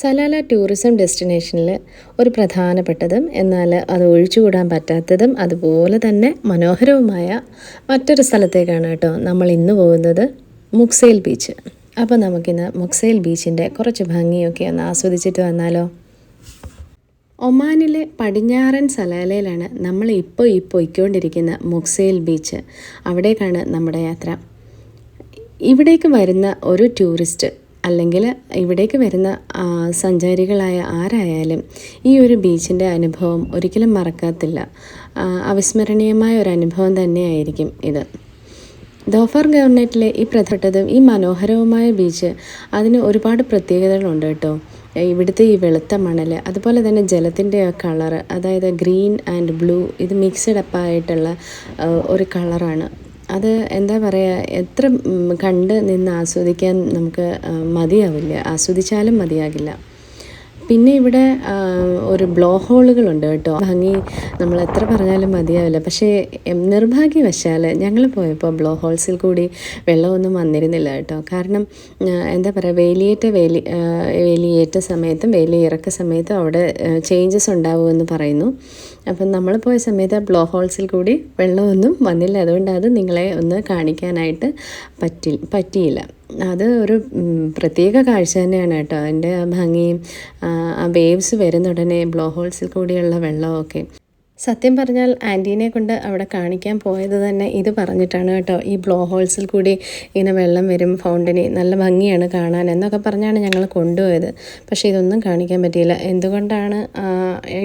Salalah tourism ഡെസ്റ്റിനേഷനിൽ ഒരു പ്രധാനപ്പെട്ടതും എന്നാൽ അത് ഒഴിച്ചുകൂടാൻ പറ്റാത്തതും അതുപോലെ തന്നെ മനോഹരവുമായ മറ്റൊരു സ്ഥലത്തേക്കാണ് കേട്ടോ നമ്മൾ ഇന്ന് പോകുന്നത് മുക്സേൽ ബീച്ച്. അപ്പോൾ നമുക്കിന്ന് മുക്സേൽ ബീച്ചിന്റെ കുറച്ച് ഭംഗിയൊക്കെ ഒന്ന് ആസ്വദിച്ചിട്ട് വന്നാലോ? ഒമാനിലെ പടിഞ്ഞാറൻ സലാലയിലാണ് നമ്മൾ ഇപ്പോൾ ഈ പൊയ്ക്കൊണ്ടിരിക്കുന്ന മുക്സേൽ ബീച്ച്. അവിടേക്കാണ് നമ്മുടെ യാത്ര. ഇവിടേക്ക് വരുന്ന ഒരു ടൂറിസ്റ്റ് അല്ലെങ്കിൽ ഇവിടേക്ക് വരുന്ന സഞ്ചാരികളായ ആരായാലും ഈ ഒരു ബീച്ചിന്റെ അനുഭവം ഒരിക്കലും മറക്കത്തില്ല. അവിസ്മരണീയമായ ഒരു അനുഭവം തന്നെയായിരിക്കും ഇത്. ദോഫർ ഗവർണേറ്റിലെ ഈ പ്രധാനപ്പെട്ടതും ഈ മനോഹരവുമായ ബീച്ച് അതിന് ഒരുപാട് പ്രത്യേകതകളുണ്ട് കേട്ടോ. ഇവിടുത്തെ ഈ വെളുത്ത മണൽ അതുപോലെ തന്നെ ജലത്തിന്റെ കളർ അതായത് ഗ്രീൻ ആൻഡ് ബ്ലൂ ഇത് മിക്സഡ് അപ്പ് ആയിട്ടുള്ള ഒരു കളറാണ്. അത് എന്താ പറയുക എത്ര കണ്ട് നിന്ന് ആസ്വദിക്കാൻ നമുക്ക് മതിയാവില്ല. ആസ്വദിച്ചാലും മതിയാകില്ല. പിന്നെ ഇവിടെ ഒരു ബ്ലോ ഹോളുകളുണ്ട് കേട്ടോ. ഭംഗി നമ്മൾ എത്ര പറഞ്ഞാലും മതിയാവില്ല. പക്ഷേ നിർഭാഗ്യവശാൽ ഞങ്ങൾ പോയപ്പോൾ ബ്ലോ ഹോൾസിൽ കൂടി വെള്ളമൊന്നും വന്നിരുന്നില്ല കേട്ടോ. കാരണം എന്താ പറയുക വേലിയേറ്റ വേലി വേലിയേറ്റ സമയത്തും വേലി ഇറക്ക സമയത്തും അവിടെ ചേഞ്ചസ് ഉണ്ടാവുമെന്ന് പറയുന്നു. അപ്പം നമ്മൾ പോയ സമയത്ത് ആ ബ്ലോ ഹോൾസിൽ കൂടി വെള്ളമൊന്നും വന്നില്ല. അതുകൊണ്ട് അത് നിങ്ങളെ ഒന്ന് കാണിക്കാനായിട്ട് പറ്റി പറ്റിയില്ല. അത് ഒരു പ്രത്യേക കാഴ്ച തന്നെയാണ് കേട്ടോ. അതിന്റെ ആ ഭംഗിയും ആ, വേവ്സ് വരുന്ന ഉടനെ ബ്ലോ ഹോൾസിൽ കൂടിയുള്ള വെള്ളമൊക്കെ. സത്യം പറഞ്ഞാൽ ആന്റീനെ കൊണ്ട് അവിടെ കാണിക്കാൻ പോയത് തന്നെ ഇത് പറഞ്ഞിട്ടാണ് കേട്ടോ. ഈ ബ്ലോ ഹോൾസിൽ കൂടി ഇങ്ങനെ വെള്ളം വരും ഫൗണ്ടനി നല്ല ഭംഗിയാണ് കാണാൻ എന്നൊക്കെ പറഞ്ഞാണ് ഞങ്ങൾ കൊണ്ടുപോയത്. പക്ഷേ ഇതൊന്നും കാണിക്കാൻ പറ്റിയില്ല. എന്തുകൊണ്ടാണ്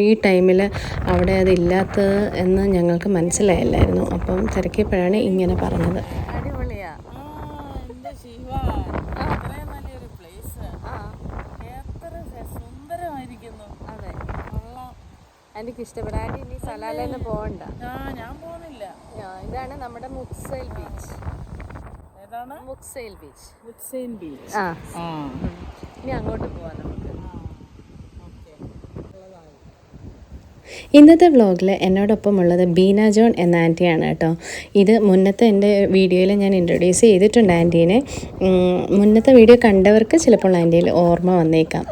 ഈ ടൈമിൽ അവിടെ അതില്ലാത്തത് എന്ന് ഞങ്ങൾക്ക് മനസ്സിലായില്ലായിരുന്നു. അപ്പം തിരക്കിയപ്പോഴാണ് ഇങ്ങനെ പറഞ്ഞത് അടിപൊളിയാ ആ, എന്റെ ശിവ ഇത്രയും നല്ലൊരു പ്ലേസ് എത്ര സ- സുന്ദരമായിരിക്കുന്നു അതെ കൊള്ളാം എനിക്ക് ഇഷ്ടപ്പെടാൻ ഇനി സലാലെന്ന് പോകണ്ട ഞാൻ പോകുന്നില്ല ഇതാണ് നമ്മുടെ മുക്സൈൽ ബീച്ച്. ഏതാണ്? മുക്സൈൽ ബീച്ച്. മുക്സൈൽ ബീച്ച്. ആ. ആ. ഇനി അങ്ങോട്ട് പോവാം നമുക്ക്. ഇന്നത്തെ വ്ളോഗിൽ എന്നോടൊപ്പം ഉള്ളത് ബീന ജോൺ എന്ന ആന്റിയാണ് കേട്ടോ. ഇത് മുന്നത്തെ എന്റെ വീഡിയോയിൽ ഞാൻ ഇൻട്രൊഡ്യൂസ് ചെയ്തിട്ടുണ്ട് ആന്റീനെ. മുന്നത്തെ വീഡിയോ കണ്ടവർക്ക് ചിലപ്പോൾ ആന്റിയിൽ ഓർമ്മ വന്നേക്കാം.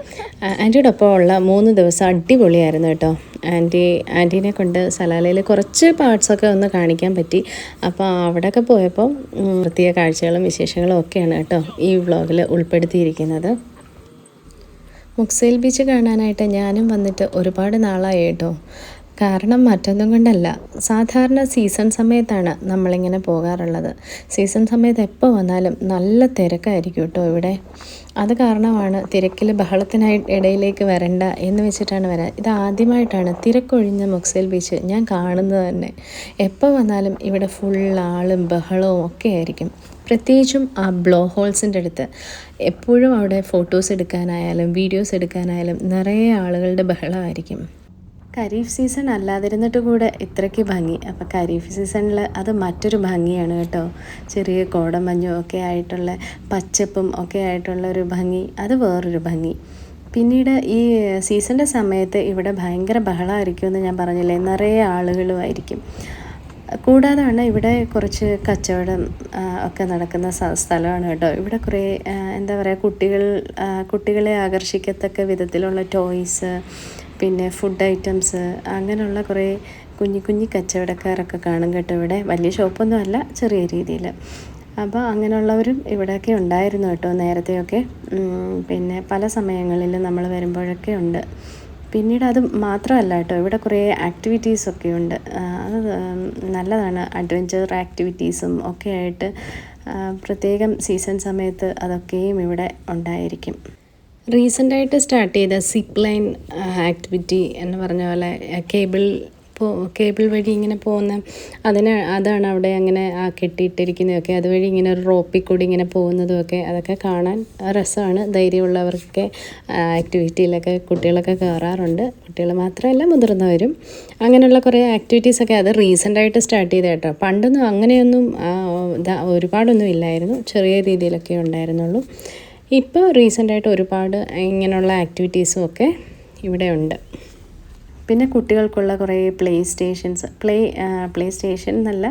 ആന്റിയോടൊപ്പം ഉള്ള മൂന്ന് ദിവസം അടിപൊളിയായിരുന്നു കേട്ടോ. ആന്റി ആന്റീനെ കൊണ്ട് സലാലയിൽ കുറച്ച് പാർട്സൊക്കെ ഒന്ന് കാണിക്കാൻ പറ്റി. അപ്പോൾ അവിടെയൊക്കെ പോയപ്പോൾ പ്രത്യേക കാഴ്ചകളും വിശേഷങ്ങളും ഒക്കെയാണ് കേട്ടോ ഈ വ്ളോഗിൽ ഉൾപ്പെടുത്തിയിരിക്കുന്നത്. മുക്സൈൽ ബീച്ച് കാണാനായിട്ട് ഞാനും വന്നിട്ട് ഒരുപാട് നാളായി കേട്ടോ. കാരണം മറ്റൊന്നും കൊണ്ടല്ല. സാധാരണ സീസൺ സമയത്താണ് നമ്മളിങ്ങനെ പോകാറുള്ളത്. സീസൺ സമയത്ത് എപ്പോൾ വന്നാലും നല്ല തിരക്കായിരിക്കും കേട്ടോ ഇവിടെ. അത് കാരണമാണ് തിരക്കിൽ ബഹളത്തിനായി ഇടയിലേക്ക് വരണ്ട എന്ന് വെച്ചിട്ടാണ് വരാൻ ഇത് ആദ്യമായിട്ടാണ് തിരക്കൊഴിഞ്ഞ മുക്സേൽ ബീച്ച് ഞാൻ കാണുന്നത് തന്നെ. എപ്പോൾ വന്നാലും ഇവിടെ ഫുൾ ആളും ബഹളവും ഒക്കെ ആയിരിക്കും. പ്രത്യേകിച്ചും ആ ബ്ലോ ഹോൾസിന്റെ അടുത്ത് എപ്പോഴും അവിടെ ഫോട്ടോസ് എടുക്കാനായാലും വീഡിയോസ് എടുക്കാനായാലും നിറയെ ആളുകളുടെ ബഹളമായിരിക്കും. ഖരീഫ് സീസൺ അല്ലാതിരുന്നിട്ട് കൂടെ ഇത്രയ്ക്ക് ഭംഗി. അപ്പോൾ ഖരീഫ് സീസണിൽ അത് മറ്റൊരു ഭംഗിയാണ് കേട്ടോ. ചെറിയ കോടമഞ്ഞും ഒക്കെ ആയിട്ടുള്ള പച്ചപ്പും ഒക്കെ ആയിട്ടുള്ള ഒരു ഭംഗി. അത് വേറൊരു ഭംഗി. പിന്നീട് ഈ സീസണിന്റെ സമയത്ത് ഇവിടെ ഭയങ്കര ബഹളമായിരിക്കും എന്ന് ഞാൻ പറഞ്ഞില്ലേ? നിറയെ ആളുകളുമായിരിക്കും കൂടാതാണ് ഇവിടെ കുറച്ച് കച്ചവടം ഒക്കെ നടക്കുന്ന സ്ഥലമാണ് കേട്ടോ. ഇവിടെ കുറേ എന്താ പറയുക കുട്ടികൾ കുട്ടികളെ ആകർഷിക്കത്തക്ക വിധത്തിലുള്ള ടോയ്സ് പിന്നെ ഫുഡ് ഐറ്റംസ് അങ്ങനെയുള്ള കുറേ കുഞ്ഞു കുഞ്ഞു കച്ചവടക്കാരൊക്കെ കാണും കേട്ടോ ഇവിടെ. വലിയ ഷോപ്പൊന്നും അല്ല ചെറിയ രീതിയിൽ. അപ്പോൾ അങ്ങനെയുള്ളവരും ഇവിടെയൊക്കെ ഉണ്ടായിരുന്നു കേട്ടോ നേരത്തെയൊക്കെ. പിന്നെ പല സമയങ്ങളിൽ നമ്മൾ വരുമ്പോഴൊക്കെ ഉണ്ട്. പിന്നീട് അത് മാത്രമല്ല കേട്ടോ. ഇവിടെ കുറേ ആക്ടിവിറ്റീസ് ഒക്കെ ഉണ്ട് അത് നല്ലതാണ്. അഡ്വഞ്ചർ ആക്ടിവിറ്റീസും ഒക്കെ ആയിട്ട് പ്രത്യേകം സീസൺ സമയത്ത് അതൊക്കെയും ഇവിടെ ഉണ്ടായിരിക്കും. റീസെന്റായിട്ട് സ്റ്റാർട്ട് ചെയ്ത സിപ്പ് ലൈൻ ആക്ടിവിറ്റി എന്ന് പറഞ്ഞ പോലെ കേബിൾ കേബിൾ വഴി ഇങ്ങനെ പോകുന്ന അതിന് അതാണ് അവിടെ അങ്ങനെ ആ കെട്ടിയിട്ടിരിക്കുന്നതൊക്കെ അതുവഴി ഇങ്ങനെ ഒരു റോപ്പിൽ കൂടി ഇങ്ങനെ പോകുന്നതുമൊക്കെ അതൊക്കെ കാണാൻ രസമാണ്. ധൈര്യമുള്ളവർക്കൊക്കെ ആക്ടിവിറ്റിയിലൊക്കെ കുട്ടികളൊക്കെ കയറാറുണ്ട്. കുട്ടികൾ മാത്രമല്ല മുതിർന്നവരും. അങ്ങനെയുള്ള കുറേ ആക്ടിവിറ്റീസൊക്കെ അത് റീസെന്റായിട്ട് സ്റ്റാർട്ട് ചെയ്ത കേട്ടോ. പണ്ടൊന്നും അങ്ങനെയൊന്നും ഒരുപാടൊന്നും ഇല്ലായിരുന്നു. ചെറിയ രീതിയിലൊക്കെ ഉണ്ടായിരുന്നുള്ളൂ. ഇപ്പോൾ റീസെന്റായിട്ട് ഒരുപാട് ഇങ്ങനെയുള്ള ആക്ടിവിറ്റീസും ഒക്കെ ഇവിടെ ഉണ്ട്. പിന്നെ കുട്ടികൾക്കുള്ള കുറേ play stations play play station എന്നല്ല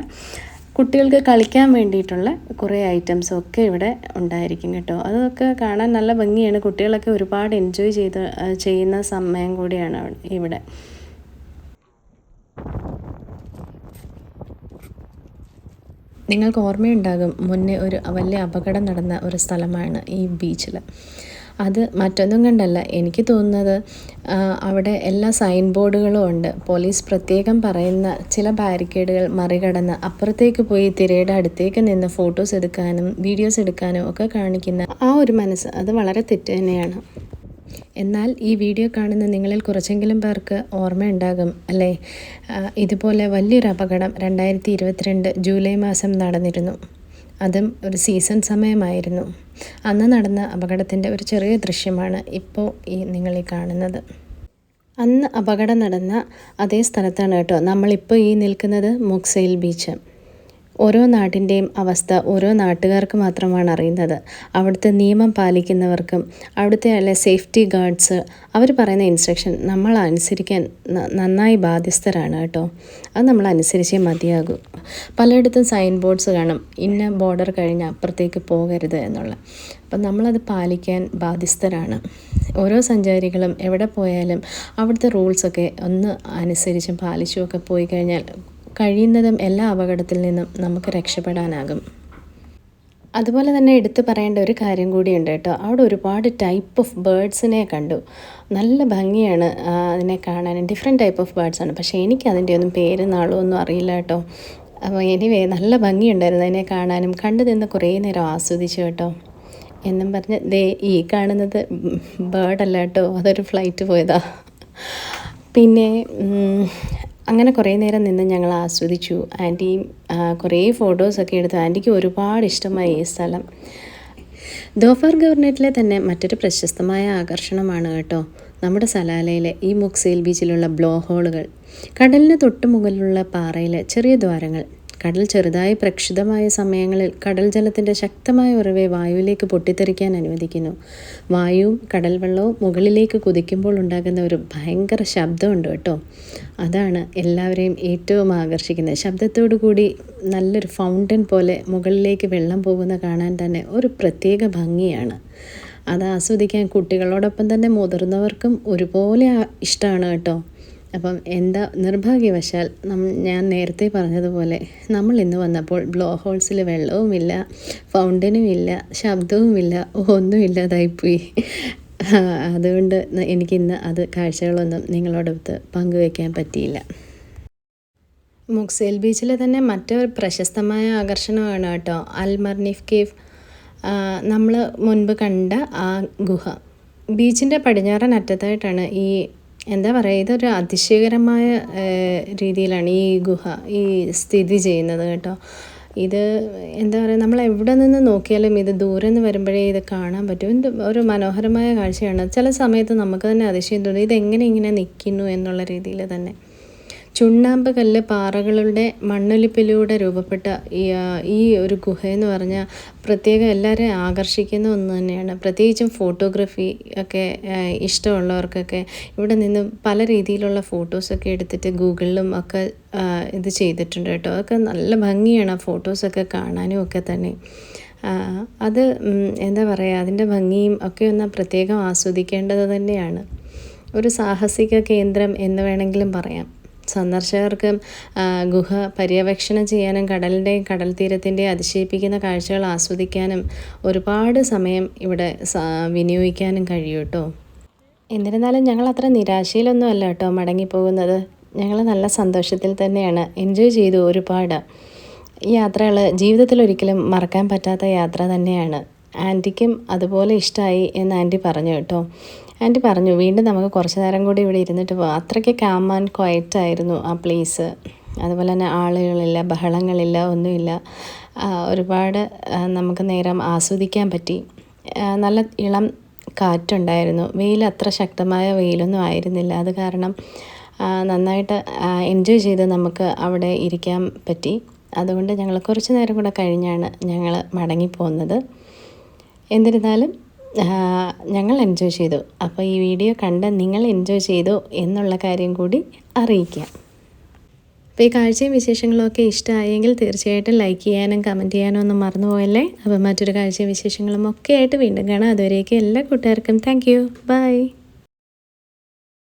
കുട്ടികൾക്ക് കളിക്കാൻ വേണ്ടിയിട്ടുള്ള കുറേ ഐറ്റംസും ഒക്കെ ഇവിടെ ഉണ്ടായിരിക്കും കേട്ടോ. അതൊക്കെ കാണാൻ നല്ല ഭംഗിയാണ്. കുട്ടികളൊക്കെ ഒരുപാട് എൻജോയ് ചെയ്ത് ചെയ്യുന്ന സമയം കൂടിയാണ് ഇവിടെ. നിങ്ങൾക്ക് ഓർമ്മയുണ്ടാകും മുന്നേ ഒരു വലിയ അപകടം നടന്ന ഒരു സ്ഥലമാണ് ഈ ബീച്ചിൽ അത് മറ്റൊന്നും കണ്ടല്ല. എനിക്ക് തോന്നുന്നത് അവിടെ എല്ലാ സൈൻ ബോർഡുകളും ഉണ്ട്. പോലീസ് പ്രത്യേകം പറയുന്ന ചില ബാരിക്കേഡുകൾ മറികടന്ന് അപ്പുറത്തേക്ക് പോയി തിരയുടെ അടുത്തേക്ക് നിന്ന് ഫോട്ടോസ് എടുക്കാനും വീഡിയോസ് എടുക്കാനും ഒക്കെ കാണിക്കുന്ന ആ ഒരു മനസ്സ് അത് വളരെ തെറ്റ് തന്നെയാണ്. എന്നാൽ ഈ വീഡിയോ കാണുന്ന നിങ്ങളിൽ കുറച്ചെങ്കിലും പേർക്ക് ഓർമ്മയുണ്ടാകും അല്ലേ? ഇതുപോലെ വലിയൊരു അപകടം രണ്ടായിരത്തി ഇരുപത്തിരണ്ട് ജൂലൈ മാസം നടന്നിരുന്നു. അതും ഒരു സീസൺ സമയമായിരുന്നു. അന്ന് നടന്ന അപകടത്തിന്റെ ഒരു ചെറിയ ദൃശ്യമാണ് ഇപ്പോൾ ഈ നിങ്ങൾ ഈ കാണുന്നത്. അന്ന് അപകടം നടന്ന അതേ സ്ഥലത്താണ് കേട്ടോ നമ്മളിപ്പോൾ ഈ നിൽക്കുന്നത് മുക്സൈൽ ബീച്ച്. ഓരോ നാട്ടിന്റെയും അവസ്ഥ ഓരോ നാട്ടുകാർക്ക് മാത്രമാണ് അറിയുന്നത്. അവിടുത്തെ നിയമം പാലിക്കുന്നവർക്കും അവിടുത്തെ അല്ലെ സേഫ്റ്റി ഗാർഡ്സ് അവർ പറയുന്ന ഇൻസ്ട്രക്ഷൻ നമ്മൾ അനുസരിക്കാൻ നന്നായി ബാധ്യസ്ഥരാണ് കേട്ടോ. അത് നമ്മൾ അനുസരിച്ചേ മതിയാകൂ. പലയിടത്തും സൈൻ ബോർഡ്സ് കാണും. ഇന്ന ബോർഡർ കഴിഞ്ഞ് അപ്പുറത്തേക്ക് പോകരുത് എന്നുള്ള. അപ്പം നമ്മളത് പാലിക്കാൻ ബാധ്യസ്ഥരാണ്. ഓരോ സഞ്ചാരികളും എവിടെ പോയാലും അവിടുത്തെ റൂൾസൊക്കെ ഒന്ന് അനുസരിച്ചും പാലിച്ചുമൊക്കെ പോയി കഴിഞ്ഞാൽ കഴിയുന്നതും എല്ലാ അപകടത്തിൽ നിന്നും നമുക്ക് രക്ഷപ്പെടാനാകും. അതുപോലെ തന്നെ എടുത്തു പറയേണ്ട ഒരു കാര്യം കൂടിയുണ്ട് കേട്ടോ. അവിടെ ഒരുപാട് ടൈപ്പ് ഓഫ് ബേഡ്സിനെ കണ്ടു. നല്ല ഭംഗിയാണ് അതിനെ കാണാൻ ഡിഫറെന്റ് ടൈപ്പ് ഓഫ് ബേഡ്സാണ് പക്ഷേ എനിക്ക് അതിന്റെ ഒന്നും പേര് നാളോ ഒന്നും അറിയില്ല കേട്ടോ. അപ്പോൾ എനിവേ നല്ല ഭംഗിയുണ്ടായിരുന്നു അതിനെ കാണാനും. കണ്ടു നിന്ന് കുറേ നേരം ആസ്വദിച്ചു കേട്ടോ. എന്നും പറഞ്ഞ് ദേ ഈ കാണുന്നത് ബേർഡല്ല കേട്ടോ. അതൊരു ഫ്ലൈറ്റ് പോയതാ. പിന്നെ അങ്ങനെ കുറേ നേരം നിന്ന് ഞങ്ങൾ ആസ്വദിച്ചു. ആന്റിയും കുറേ ഫോട്ടോസൊക്കെ എടുത്തു ആന്റിക്ക് ഒരുപാട് ഇഷ്ടമായി ഈ സ്ഥലം. ദോഫർ ഗവർണറ്റിലെ തന്നെ മറ്റൊരു പ്രശസ്തമായ ആകർഷണമാണ് കേട്ടോ നമ്മുടെ സലാലയിലെ ഈ മുക്സേൽ ബീച്ചിലുള്ള ബ്ലോ ഹോളുകൾ. കടലിന് തൊട്ടു മുകളിലുള്ള പാറയിലെ ചെറിയ ദ്വാരങ്ങൾ. കടൽ ചെറുതായി പ്രക്ഷുബ്ധമായ സമയങ്ങളിൽ കടൽ ജലത്തിന്റെ ശക്തമായ ഉറവെ വായുവിലേക്ക് പൊട്ടിത്തെറിക്കാൻ അനുവദിക്കുന്നു. വായുവും കടൽ വെള്ളവും മുകളിലേക്ക് കുതിക്കുമ്പോൾ ഉണ്ടാകുന്ന ഒരു ഭയങ്കര ശബ്ദമുണ്ട് കേട്ടോ. അതാണ് എല്ലാവരെയും ഏറ്റവും ആകർഷിക്കുന്നത്. ശബ്ദത്തോടു കൂടി നല്ലൊരു ഫൗണ്ടൻ പോലെ മുകളിലേക്ക് വെള്ളം പോകുന്ന കാണാൻ തന്നെ ഒരു പ്രത്യേക ഭംഗിയാണ്. അത് ആസ്വദിക്കാൻ കുട്ടികളോടൊപ്പം തന്നെ മുതിർന്നവർക്കും ഒരുപോലെ ഇഷ്ടമാണ് കേട്ടോ. അപ്പം എന്താ നിർഭാഗ്യവശാൽ ഞാൻ നേരത്തെ പറഞ്ഞതുപോലെ നമ്മൾ ഇന്ന് വന്നപ്പോൾ ബ്ലോ ഹോൾസിൽ വെള്ളവുമില്ല ഫൗണ്ടനും ഇല്ല ശബ്ദവുമില്ല ഒന്നുമില്ലാതായിപ്പോയി. അതുകൊണ്ട് എനിക്കിന്ന് അത് കാഴ്ചകളൊന്നും നിങ്ങളോടൊത്ത് പങ്കുവയ്ക്കാൻ പറ്റിയില്ല. മുക്സേൽ ബീച്ചിലെ തന്നെ മറ്റൊരു പ്രശസ്തമായ ആകർഷണമാണ് കേട്ടോ അൽമർനിഫ് കേവ്. നമ്മൾ മുൻപ് കണ്ട ആ ഗുഹ. ബീച്ചിന്റെ പടിഞ്ഞാറൻ അറ്റത്തായിട്ടാണ് ഈ എന്താ പറയുക ഇതൊരു അതിശയകരമായ രീതിയിലാണ് ഈ ഗുഹ ഈ സ്ഥിതി ചെയ്യുന്നത് കേട്ടോ. ഇത് എന്താ പറയുക നമ്മൾ എവിടെ നിന്ന് നോക്കിയാലും ഇത് ദൂരെ നിന്ന് വരുമ്പോഴേ ഇത് കാണാൻ പറ്റും. എന്ത് ഒരു മനോഹരമായ കാഴ്ചയാണ്. ചില സമയത്ത് നമുക്ക് തന്നെ അതിശയം തോന്നും ഇതെങ്ങനെ ഇങ്ങനെ നിൽക്കുന്നു എന്നുള്ള രീതിയിൽ തന്നെ. ചുണ്ണാമ്പ് കല്ല് പാറകളുടെ മണ്ണൊലിപ്പിലൂടെ രൂപപ്പെട്ട ഈ ഒരു ഗുഹ എന്ന് പറഞ്ഞാൽ പ്രത്യേകം എല്ലാവരെയും ആകർഷിക്കുന്ന ഒന്ന് തന്നെയാണ്. പ്രത്യേകിച്ചും ഫോട്ടോഗ്രഫി ഒക്കെ ഇഷ്ടമുള്ളവർക്കൊക്കെ ഇവിടെ നിന്ന് പല രീതിയിലുള്ള ഫോട്ടോസൊക്കെ എടുത്തിട്ട് ഗൂഗിളിലും ഒക്കെ ഇത് ചെയ്തിട്ടുണ്ട് കേട്ടോ. അതൊക്കെ നല്ല ഭംഗിയാണ് ആ ഫോട്ടോസൊക്കെ കാണാനും ഒക്കെ തന്നെ. അത് എന്താ പറയുക അതിന്റെ ഭംഗിയും ഒക്കെ ഒന്ന് പ്രത്യേകം ആസ്വദിക്കേണ്ടത് തന്നെയാണ്. ഒരു സാഹസിക കേന്ദ്രം എന്ന് വേണമെങ്കിലും പറയാം. സന്ദർശകർക്ക് ഗുഹ പര്യവേക്ഷണം ചെയ്യാനും കടലിന്റെയും കടൽ തീരത്തിന്റെയും അതിശയിപ്പിക്കുന്ന കാഴ്ചകൾ ആസ്വദിക്കാനും ഒരുപാട് സമയം ഇവിടെ വിനിയോഗിക്കാനും കഴിയും കേട്ടോ എന്നിരുന്നാലും ഞങ്ങൾ അത്ര നിരാശയിലൊന്നും അല്ല കേട്ടോ മടങ്ങിപ്പോകുന്നത്. ഞങ്ങൾ നല്ല സന്തോഷത്തിൽ തന്നെയാണ് എൻജോയ് ചെയ്തു ഒരുപാട്. യാത്രകൾ ജീവിതത്തിൽ ഒരിക്കലും മറക്കാൻ പറ്റാത്ത യാത്ര തന്നെയാണ്. ആന്റിക്കും അതുപോലെ ഇഷ്ടമായി എന്ന് ആന്റി പറഞ്ഞു കേട്ടോ. ആന്റി പറഞ്ഞു വീണ്ടും നമുക്ക് കുറച്ച് നേരം കൂടി ഇവിടെ ഇരുന്നിട്ട് പോകാം അത്രയ്ക്ക് കാം ആൻഡ് ക്വയറ്റ് ആയിരുന്നു ആ പ്ലേസ് അതുപോലെ തന്നെ ആളുകളില്ല ബഹളങ്ങളില്ല ഒന്നുമില്ല. ഒരുപാട് നമുക്ക് നേരം ആസ്വദിക്കാൻ പറ്റി. നല്ല ഇളം കാറ്റുണ്ടായിരുന്നു. വെയിൽ അത്ര ശക്തമായ വെയിലൊന്നും ആയിരുന്നില്ല. അത് കാരണം നന്നായിട്ട് എൻജോയ് ചെയ്ത് നമുക്ക് അവിടെ ഇരിക്കാൻ പറ്റി. അതുകൊണ്ട് ഞങ്ങൾ കുറച്ച് നേരം കൂടെ കഴിഞ്ഞാണ് ഞങ്ങൾ മടങ്ങിപ്പോകുന്നത് എന്നിരുന്നാലും ഞങ്ങൾ എൻജോയ് ചെയ്തു. അപ്പോൾ ഈ വീഡിയോ കണ്ട് നിങ്ങൾ എൻജോയ് ചെയ്തു എന്നുള്ള കാര്യം കൂടി അറിയിക്കാം. അപ്പോൾ ഈ കാഴ്ചയും വിശേഷങ്ങളൊക്കെ ഇഷ്ടമായെങ്കിൽ തീർച്ചയായിട്ടും ലൈക്ക് ചെയ്യാനും കമന്റ് ചെയ്യാനും ഒന്നും മറന്നുപോയല്ലേ അപ്പോൾ മറ്റൊരു കാഴ്ചയും വിശേഷങ്ങളും ഒക്കെ ആയിട്ട് വീണ്ടും കാണാം. അതുവരേക്കും എല്ലാ കൂട്ടുകാർക്കും താങ്ക് യു ബൈ